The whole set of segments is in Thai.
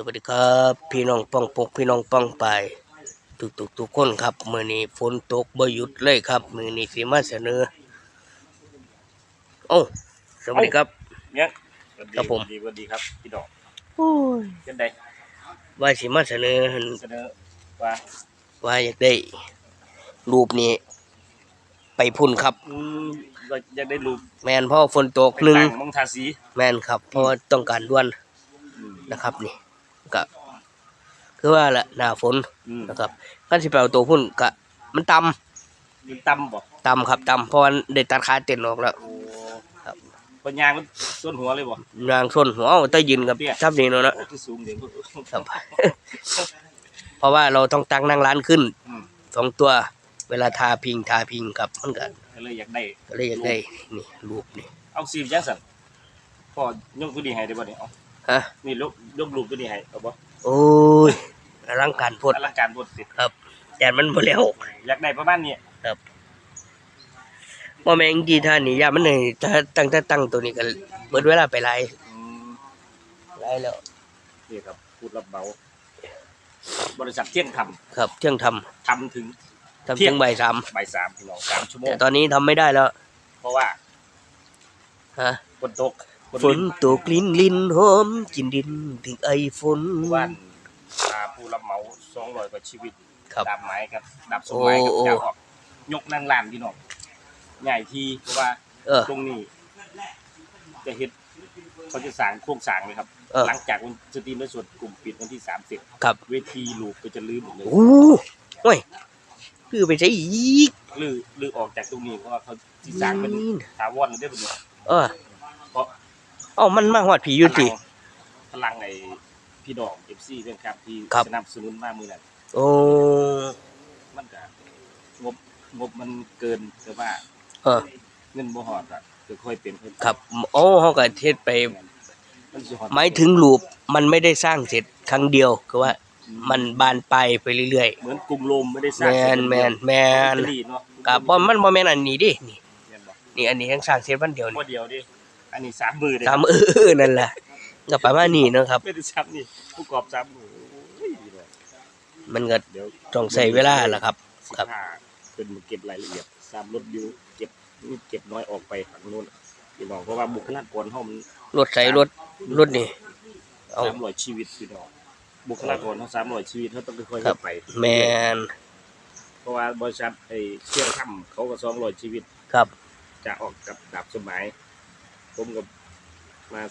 สวัสดีครับ พี่น้องป้องปกพี่น้องป้องไปายทุกทุกๆทุกคนครับมื้อนี้ฝนตกบ่หยุดเลยครับ มื้อนี้สิมาเสนอโอ้าสวัสดีครับเนี่ยสวัสดีครับผมสวัสดีสวัสดีครับพี่ดอกโอ้ยเช่นใดว่าสิมาเสนอหั่นเสนอว่าว่าอยากได้ รูปนี้ ไปพุ่นครับอืมเราอยากได้รูปแมนเพราะฝนตกหนึ่งต่างๆมองทาสีแมนครับเพราะว่าต้องการด่วนอืมนะครับนี่ ก็คือว่าละหน้าฝนอืมนะครับคันสิไปเอาตัวพุ่นก็มันต่ำมันตำบ่ต่ำครับต่ำเพราะว่าได้ตัดขาเต้นออกแล้ว โอ้ครับ ปัญญางมันส่วนหัวเลยบ่ นางส้นหัวเอาแตะยินกับเตี้ย ทับนี่เนาะนะ โอ้คือสูงเด่นครับ เพราะว่าเราต้องตั้งนั่งร้านขึ้นอืมสองตัว เวลาทาพิงทาพิงครับมันก็ก็เลยอยากได้ ก็เลยอยากได้นี่รูปนี่เอาซีมจังสั่นพ่อยกตัวนี้ให้ได้บ่เนี่ยเอา ฮะ นี่ยกยกรูปตัวนี้ให้เอาบ่โอ้ยอลังการโพดอลังการบทสิครับแต่มันบ่แล้วอยากได้ประมาณนี้บ่แม่งกี่ท่านนี่ยามันเลยถ้าตั้งแต่ตั้งตัวนี้ก็เบิดเวลาไปหลายอืมหลายแล้ว นี่ครับพูดรับเบาบริษัทเที่ยงทครับเที่ยงทำำทำถึง ทำเที่เที่ยยงงบ่ายสามบ่ายสามพี่น้องสามชั่วโมงแต่ตอนนี้ทำไม่ได้แล้ว เพราะว่าฮะ ฝนตก ฝนตกลิ้นลิ้นหอมกินดินถึงไอฝน บ้านพาผู้รับเหมาสองร้อยกว่าชีวิตครับดาบไม้กับดาบสมัยกับโอ้เจ้าออกยกนั่งลานพี่น้องใหญ่ทีเพราะว่าเออ ตรงนี้จะเฮ็ดเขาจะสร้างโครงสร้างเลยครับ เออ หลังจากวันสตรีมและส่วนกลุ่มปิดวันที่สามสิบครับเวทีลูกก็จะลื้อหมดเลยโอ้โห้ยคือไปใช้อีกลื้อลื้อออกจากตรงนี้เพราะว่าเขาที่สร้างเป็นถาวรได้หมดเลยเออเพราะ เอ้ามันมาหอดผีอยู่ติ พลังไอ้พี่ดอกเอฟซีเรื่องครับที่ครับ สนับสนุนมามือนั้นโอ้มันก็งบงบมันเกินแต่ว่าเออ เงินบ่ฮอดอะก็ค่อยเป็นค่อยไปครับโอ้เฮาก็เฮ็ดไปมันสิฮอดหมายถึงรูปมันไม่ได้สร้างเสร็จครั้งเดียวคือว่ามันบานปลายไปเรื่อยเหมือนกลุ่มโลมไม่ได้สๆร้าแมงเสร็จนแมนแมนอิตาลีเนาะกับบ่มันบ่แม่นอันนี้ดินี่แม่นบ่นี่อันนี้ยังสร้างเสร็จวันเดียวบ่นี่เดียวดิ อันนี้สามมือเด้สามเออนั่นแหละก็ประมาณนี้เนาะครับไม่ได้ซ้ำนี่ผู้กอบสามมือโอ้ยดีเลยมันก็เดี๋ยวต้องใช้เวลาล่ะครับ สิครับพาเป็นมาเก็บรายละเอียดสามรถอยู่เก็บนี่เก็บน้อยออกไปฝั่งนู้นพี่น้องเพราะว่าบุคลากรเฮามันรถใส่รถรถนี่ เอา สามร้อยชีวิตพี่น้องบุคลากรเขาสามร้อยชีวิตเขาต้องค่อยๆครับไป แมนเพราะว่าบริษัทไอ้เชี่ยงถ้ำเขาก็สองร้อยชีวิต ครับ จะออกกับดาบสมัย ผมกับมา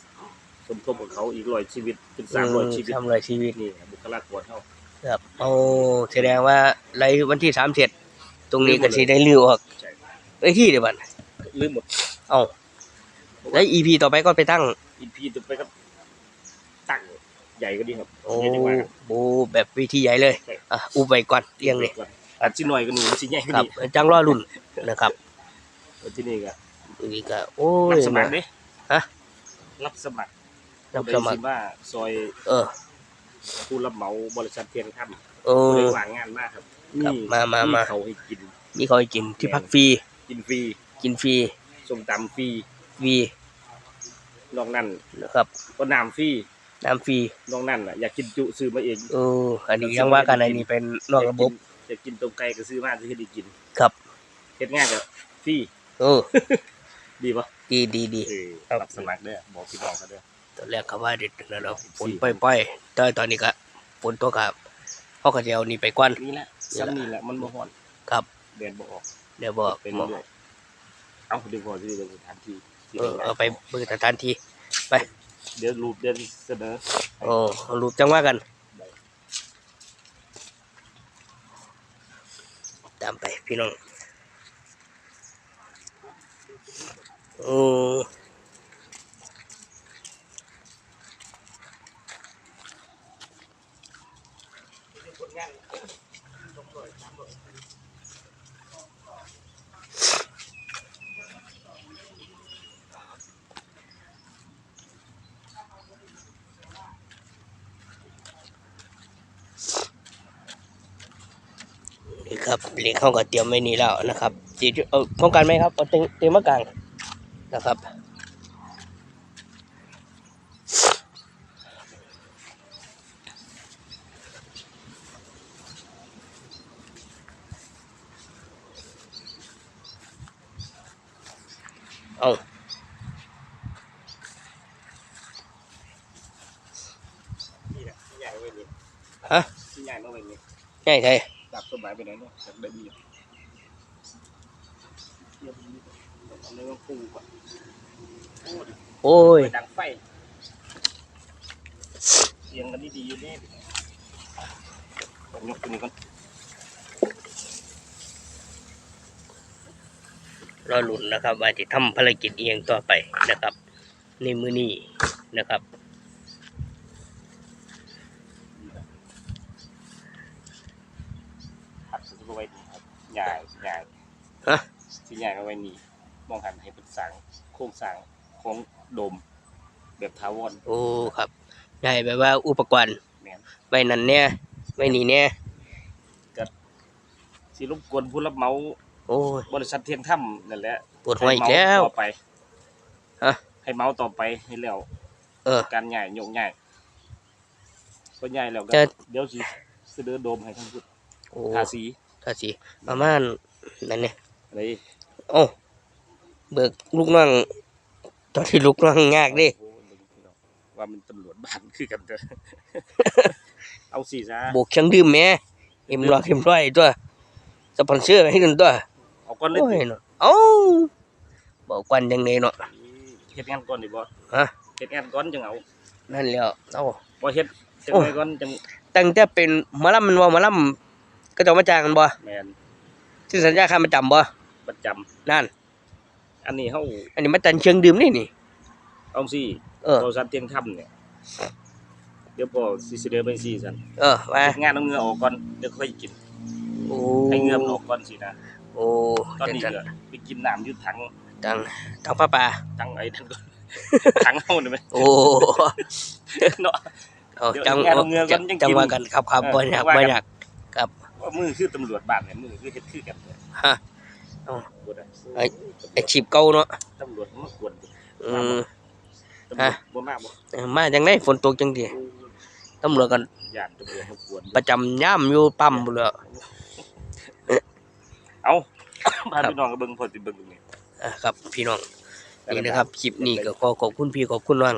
สมทบกับเขาอีกร้อยชีวิตเป็นสามร้อยชีวิตสามร้อยชีวิตนี่บุคลากรเขาครับเอาแสดงว่าไรวันที่สามเจ็ดตรงนี้ก็สิได้ลื้อออกใช่ไอ้ยที่เดี๋ยวบัดลืมหมด เอาแล้วอีพีต่อไปก็ไปตั้งอีพีต่อไปก็ตั้งใหญ่ก็ดีครับโอ้ใหญ่ดีกว่าครับโหแบบวิธีใหญ่เลยใช่อะอุบไว้ก่อนเรียงนี่อาจจะหน่อยก็หนูสิใหญ่ก็ครับดีจังรอรุ่นนะครับที่นี่ก็นี่ก็โอ้ยรับสมัครเด้ ฮะ รับสมัครรับสมัครผู้ใดสิว่าซอยเออผู้รับเหมาบริษัทเทียนถ้ำโอ้ผู้ใดว่างงานมากครับครับมามามา เขาให้กิน นี่เขาให้กินที่พักฟรีกินฟรีกินฟรีส้มตำฟรีฟรีนอกนั้นนะครับ ก็น้ำฟรีน้ำฟรีนอกนั้นอะอยากกินจุซื้อมาเองโอ้อันนี้ยังว่ากันอันนี้เป็นนอกระบบอยากกินต้มไก่ก็ซื้อมาจะให้ได้กิน ครับเฮ็ดง่ายกับฟรีโอ้ ดีปะดีดีดี เออครับ รับสมัครเด้อบอกพี่น้องเขาเด้อ ตอนแรกเขาว่าเด็ดนะเราฝนปล่อยๆแต่ตอนนี้ก็ฝนตกครับเขาก็จะเอานี่ไปกวน นี่แหละซ้ำนี่แหละมันบ่ฮ้อนครับ แดดบ่ออกเดี๋ยวบอกเป็นหมอเรื่อยเอ้าเดี๋ยวพอที่จะสถานที่ที่เออเอาไปเบิ่งสถานที่เดี๋ยวรูปเดี๋ยวเสนอโอ้เอารูปจังว่ากัน ตามไปพี่น้อง โอ้นี่ครับเหล็กเข้ากับเตรียมไว้นี่แล้วนะครับสีเออป้องกันไหมครับเต็มเต็มมะกลาง นะครับ เออฮะใหญ่มากเลยนี่ใหญ่ใช่ดับต้นไม้ไปไหนเนี่ยดับได้มี เอาเนื้อปูก่อนโอ้ยโอ้ยไปดังไฟเสียงกันดีๆอยู่นี่ผมยกตัวนี้ก่อนรอลุ้นนะครับ ว่าจะทำภารกิจเอียงต่อไปนะครับ ในมือนี้นะครับ หักสุดไว้นี่ครับใหญ่ใหญ่ฮะ ที่ใหญ่มาไว้นี่ มองหันให้เป็นสร้างโครงสร้างของโดม แบบทาวอนโอ้ครับ ได้แบบว่าอุปกรณ์แม่นไว้นั่นเนี่ยไว้นี่เนี่ยสิรบกวนผู้รับเหมาโอ้ยบริษัทเทียนถ้ำนั่นแหละปวดหัวอีกแล้ว ให้เมาต่อไปฮะให้เมาต่อไปให้แล้วเออ การใหญ่โยกใหญ่ก็ใหญ่แล้วก็จะ เดี๋ยวสิเสนอโดมให้ทั้งพุทธโอ้ทาสีถ้าสิประมาณนั่นเนี่ยอะไรโอ้ เบิกลูกน้องตอนที่ลูกน้องยากเดิโอ้โหพี่น้องว่ามันตำรวจบ้านคือกันเด้อเอาสีซะโบกเครื่องดื่มแหม่เอ็มร้อยเอ็มร้อยตัวสปอนเซอร์ให้กันตัวเอาก่อนเลยโอ้ยติเนาะเอ้าบอกกันยังไงเนาะ เฮ็ดงานก่อนดิบ่ฮะ เฮ็ดงานก่อนจังเอานั่นแหล้วเอ้า บ่เฮ็ดจังโอ้ไดก่อนจังตั้งแต่เป็นหมอลำมันว่าหมอลำก็จะมาจ้างกันบ่แม่นที่สัญญาค่ามาจำบ่ประจำนั่น อันนี้เฮาอันนี้มาจันเครื่องดื่มนี่นี่เอาสิเออบริษัทเทียนถ้ำเนี่ยเดี๋ยวพอสิเสนอไปสิซั่นเออมาเฮ็ดงานเอาเหงื่อออกก่อนเดี๋ยวค่อยกินโอ้ให้เหงื่อมันออกก่อนสินะโอ้ตอนนี้จังก็ไปกินน้ำอยู่ถังจังทางป้าป่าถังไอ้นั่นก่อนถังเฮานี่ไหมโอ้เนาะเอาเดี๋ยวจังงานเอาเงินกันยังกินจังว่ากันครับครับเออบ่อยากว่ากันบ่อยากว่ามือคือตำรวจบ้านเนี่ยมือคือเฮ็ดคือกันเนี่ยฮะ บ่ได้ไอ้ อาชีพเก่าเนาะตำรวจมากวนดิอืม ตำรวจบ่มาบ่เออมาจังได๋ฝนตกจังดีตำรวจกันญาติตำรวจมากวนประจำย่ามอยู่ปั๊มพุ่นแหล้วเอาพาพี่น้องก็เบิ่งพอสิเบิ่งตรงนี้อะครับ พี่น้องนี่นะครับคลิปนี้ก็ขอขอบคุณพี่ขอบคุณน้อง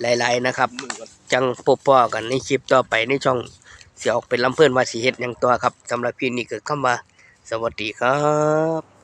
หลาย ๆ นะครับมือก่อนจังพบพ่อกันในคลิปต่อไปในช่องเสียออกเป็นลำเพื่อนว่าสิเฮ็ดหยังตัวครับสำหรับคลิปนี้ก็คำว่า สวัสดีครับ